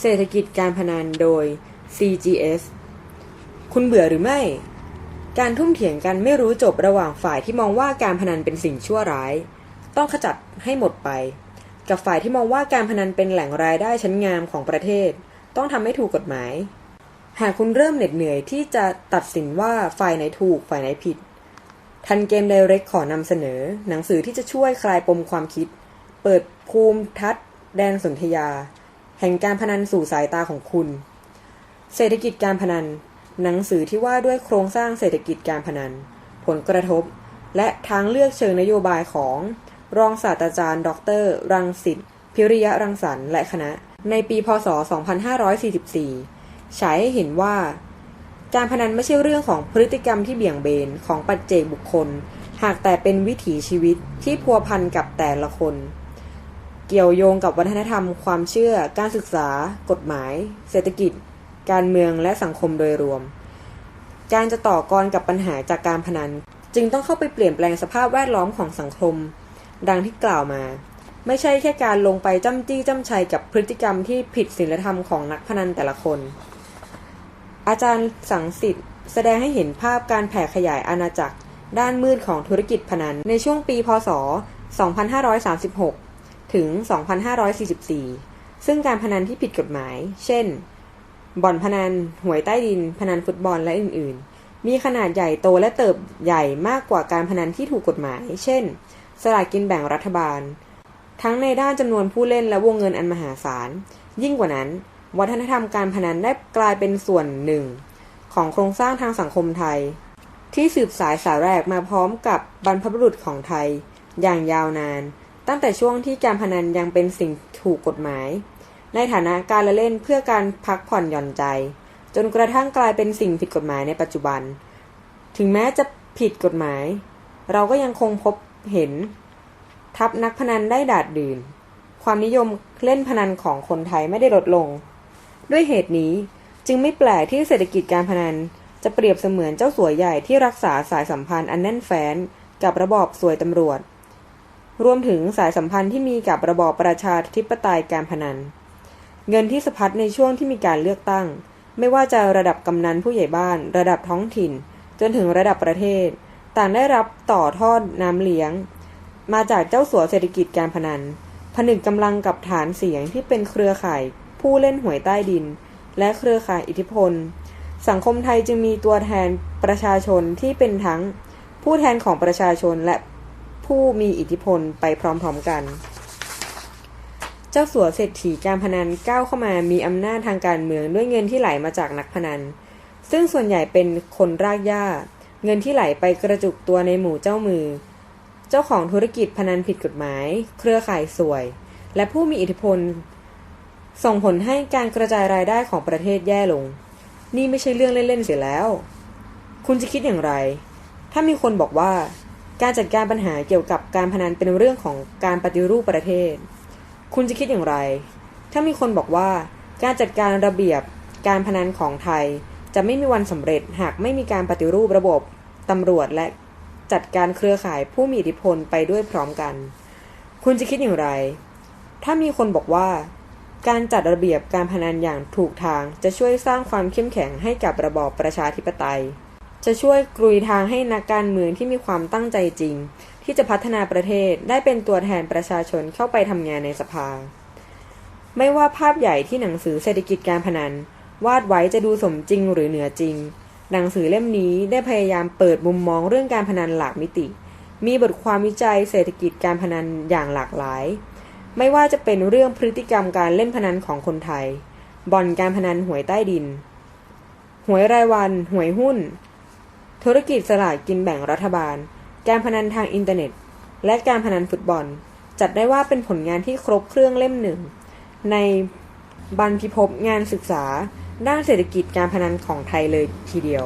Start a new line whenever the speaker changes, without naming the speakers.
เศรษฐกิจการพนันโดย CGS คุณเบื่อหรือไม่ การทุ่มเถียงกันไม่รู้จบระหว่างฝ่ายที่มองว่าการพนันเป็นสิ่งชั่วร้าย ต้องขจัดให้หมดไป กับฝ่ายที่มองว่าการพนันเป็นแหล่งรายได้ชั้นงามของประเทศ ต้องทำให้ถูกกฎหมาย หากคุณเริ่มเหน็ดเหนื่อยที่จะตัดสินว่าฝ่ายไหนถูกฝ่ายไหนผิด ทันเกมไดเรกขอนำเสนอ หนังสือที่จะช่วยคลายปมความคิด เปิดภูมิทัศน์แดนสนธยา แห่งการพนันสู่สายตาของคุณ เศรษฐกิจการพนัน หนังสือที่ว่าด้วยโครงสร้างเศรษฐกิจการพนัน ผลกระทบ และทางเลือกเชิงนโยบายของ รองศาสตราจารย์ ดร รังสิตพิริยะรังสรรค์และคณะ ในปีพศ 2544 ฉายให้เห็นว่า การพนันไม่ใช่เรื่องของพฤติกรรมที่เบี่ยงเบนของปัจเจกบุคคล หากแต่เป็นวิถีชีวิตที่พัวพันกับแต่ละคน เกี่ยวโยงกับวัฒนธรรม ความเชื่อ การศึกษา กฎหมาย เศรษฐกิจ การเมืองและสังคมโดยรวม การจะต่อกรกับปัญหาจากการพนัน จึงต้องเข้าไปเปลี่ยนแปลงสภาพแวดล้อมของสังคม ดังที่กล่าวมา ไม่ใช่แค่การลงไปจ้ำจี้จ้ำชัยกับพฤติกรรมที่ผิดศีลธรรมของนักพนันแต่ละคน อาจารย์สังสิทธิ์แสดงให้เห็นภาพการแผ่ขยายอาณาจักร ด้านมืดของธุรกิจพนันในช่วงปี พศ 2536 ถึง 2544 ซึ่งการพนันที่ผิดกฎหมาย เช่น บ่อนพนัน หวยใต้ดิน พนันฟุตบอลและอื่น ๆ มีขนาดใหญ่โตและเติบใหญ่มากกว่าการพนันที่ถูกกฎหมาย เช่น สลากกินแบ่งรัฐบาล ทั้งในด้านจำนวนผู้เล่นและวงเงินอันมหาศาล ยิ่งกว่านั้น วัฒนธรรมการพนันได้กลายเป็นส่วนหนึ่ง ของโครงสร้างทางสังคมไทย ที่สืบสายสายแรกมาพร้อมกับบรรพบุรุษของไทย อย่างยาวนาน ตั้งแต่ช่วงที่การพนันยังเป็นสิ่งถูกกฎหมาย ในฐานะการละเล่นเพื่อการพักผ่อนหย่อนใจ จนกระทั่งกลายเป็นสิ่งผิดกฎหมายในปัจจุบัน ถึงแม้จะผิดกฎหมาย เราก็ยังคงพบเห็น ทัพนักพนันได้ดาดดื่น ความนิยมเล่นพนันของคนไทยไม่ได้ลดลง ด้วยเหตุนี้จึงไม่แปลกที่เศรษฐกิจการพนันจะเปรียบเสมือนเจ้าสัวใหญ่ที่รักษาสายสัมพันธ์อันแน่นแฟ้นกับระบอบสวยตำรวจ รวมถึงสายสัมพันธ์ที่มีกับระบอบประชาธิปไตยการพนัน เงินที่สะพัดในช่วงที่มีการเลือกตั้ง ไม่ว่าจะระดับกำนันผู้ใหญ่บ้าน ระดับท้องถิ่น จนถึงระดับประเทศ ต่างได้รับต่อทอดน้ำเลี้ยง มาจากเจ้าสัวเศรษฐกิจการพนัน ผนึกกำลังกับฐานเสียงที่เป็นเครือข่าย ผู้เล่นหวยใต้ดิน และเครือข่ายอิทธิพล สังคมไทยจึงมีตัวแทนประชาชนที่เป็นทั้ง ผู้แทนของประชาชนและ ผู้มีอิทธิพลไปพร้อมๆกัน เจ้าสัวเศรษฐีการพนันก้าวเข้ามามีอำนาจทางการเมืองด้วยเงินที่ไหลมาจากนักพนัน ซึ่งส่วนใหญ่เป็นคนรากหญ้า เงินที่ไหลไปกระจุกตัวในหมู่เจ้ามือ เจ้าของธุรกิจพนันผิดกฎหมาย เครือข่ายสวย และผู้มีอิทธิพล ส่งผลให้การกระจายรายได้ของประเทศแย่ลง นี่ไม่ใช่เรื่องเล่นๆเสียแล้ว คุณจะคิดอย่างไร ถ้ามีคนบอกว่า การจัดการปัญหาเกี่ยวกับการพนันเป็นเรื่องของการปฏิรูปประเทศ คุณจะคิดอย่างไร ถ้ามีคนบอกว่าการจัดการระเบียบการพนันของไทยจะไม่มีวันสำเร็จหากไม่มีการปฏิรูประบบตำรวจและจัดการเครือข่ายผู้มีอิทธิพลไปด้วยพร้อมกัน คุณจะคิดอย่างไร ถ้ามีคนบอกว่า การจัดระเบียบการพนันอย่างถูกทางจะช่วยสร้างความเข้มแข็งให้กับระบอบประชาธิปไตย จะช่วยกรุยทางให้นักการเมืองที่มีความตั้งใจจริง ที่จะพัฒนาประเทศได้เป็นตัวแทนประชาชนเข้าไปทำงานในสภา ไม่ว่าภาพใหญ่ที่หนังสือเศรษฐกิจการพนัน วาดไว้จะดูสมจริงหรือเหนือจริง หนังสือเล่มนี้ได้พยายามเปิดมุมมองเรื่องการพนันหลากมิติ มีบทความวิจัยเศรษฐกิจการพนันอย่างหลากหลาย ไม่ว่าจะเป็นเรื่องพฤติกรรมการเล่นพนันของคนไทย บ่อนการพนันหวยใต้ดิน หวยรายวัน หวยหุ้น ธุรกิจสลากกินแบ่งรัฐบาล การพนันทางอินเทอร์เน็ต และการพนันฟุตบอล จัดได้ว่าเป็นผลงานที่ครบเครื่องเล่มหนึ่ง ในบรรพิภพงานศึกษา ด้านเศรษฐกิจการพนันของไทยเลยทีเดียว